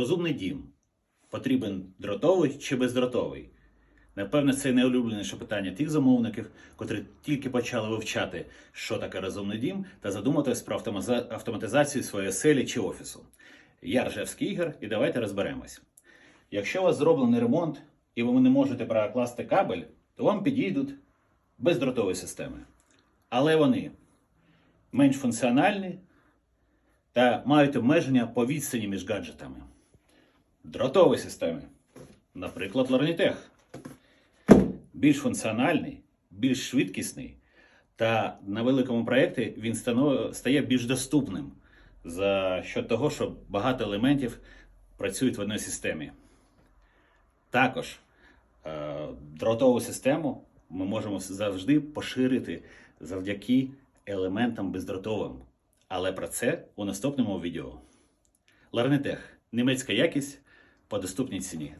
Розумний дім. Потрібен дротовий чи бездротовий? Напевне, це найулюбленіше питання тих замовників, котрі тільки почали вивчати, що таке розумний дім, та задуматись про автоматизацію своєї оселі чи офісу. Я Ржевський Ігор, і давайте розберемось. Якщо у вас зроблений ремонт і ви не можете прокласти кабель, то вам підійдуть бездротові системи. Але вони менш функціональні та мають обмеження по відстані між гаджетами. Дротові системи, наприклад, Lornitech, більш функціональний, більш швидкісний, та на великому проєкті він стає більш доступним за счет того, що багато елементів працюють в одній системі. Також е, дротову систему ми можемо завжди поширити завдяки елементам бездротовим. Але про це у наступному відео. Ларнетех німецька якість по доступній ціні.